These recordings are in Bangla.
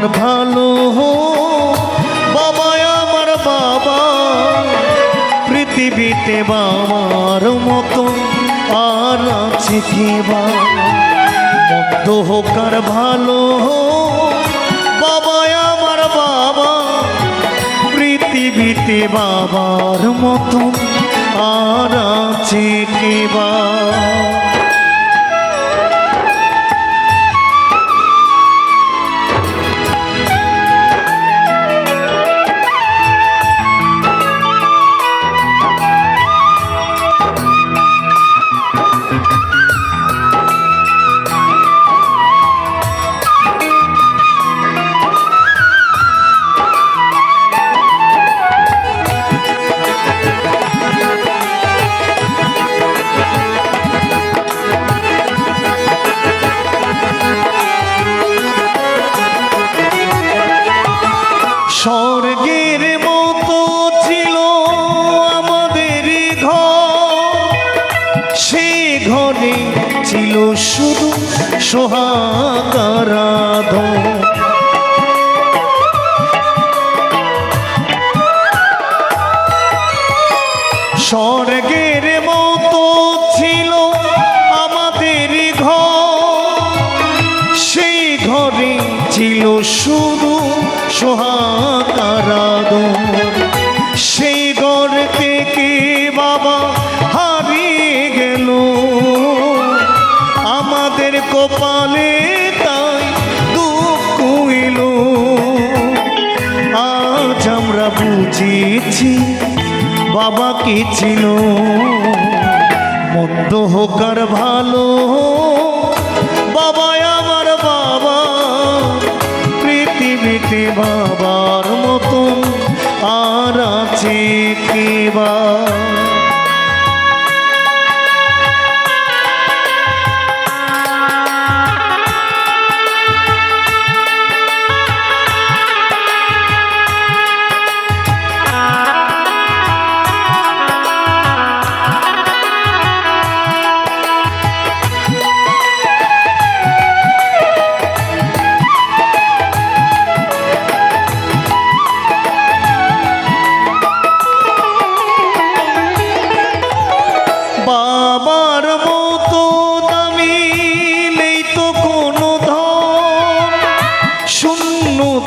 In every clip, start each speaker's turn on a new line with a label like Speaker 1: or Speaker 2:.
Speaker 1: হোকার ভালো বাবা আমার বাবা, পৃথিবীতে বাবার মতো আর আছে কি বা? মন্দ হোকার ভালো বাবা আমার বাবা, পৃথিবীতে বাবার মতো আর আছে কি বা? স্বর্গের মতো ছিল আমাদের ঘর। সে ঘরে ছিল শুধু সোহাগারাধ স্বর্গের মতো ছিল আমাদের ঘর। সেই ঘরে ছিল শুধু সোহাকারাদ সেই ঘর থেকে বাবা হারিয়ে গেল। আমাদের কপালে তাই দুঃখ আজ আমরা বুঝেছি বাবা কি ছিল। মন্দ হোক আর ভালো বাবা বাবার মতন আর আছে কেবা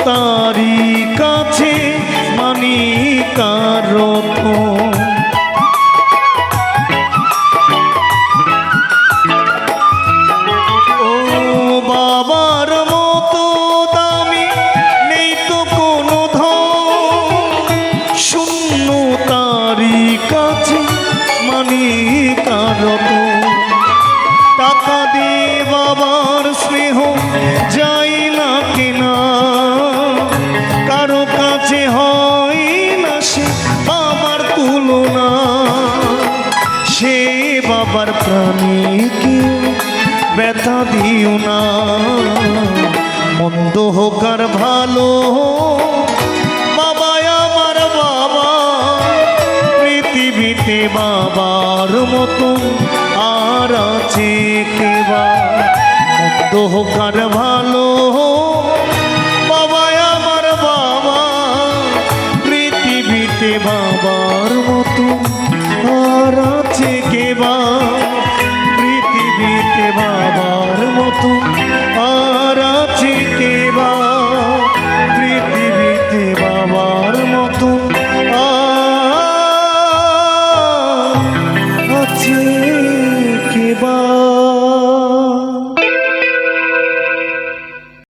Speaker 1: তারি কাছে মানি কারণ ব্যথা দিও না। মন্দ হোক আর ভালো বাবা আমার বাবা। পৃথিবীতে বাবার মতন আর আছে কেবা মন্দ হোক আর ভালো বাবা আমার বাবা। পৃথিবীতে বাবার মতন আর আছে কেবা বাবার মতো আর আছে কে বা? পৃথিবীতে বাবার মতো আছে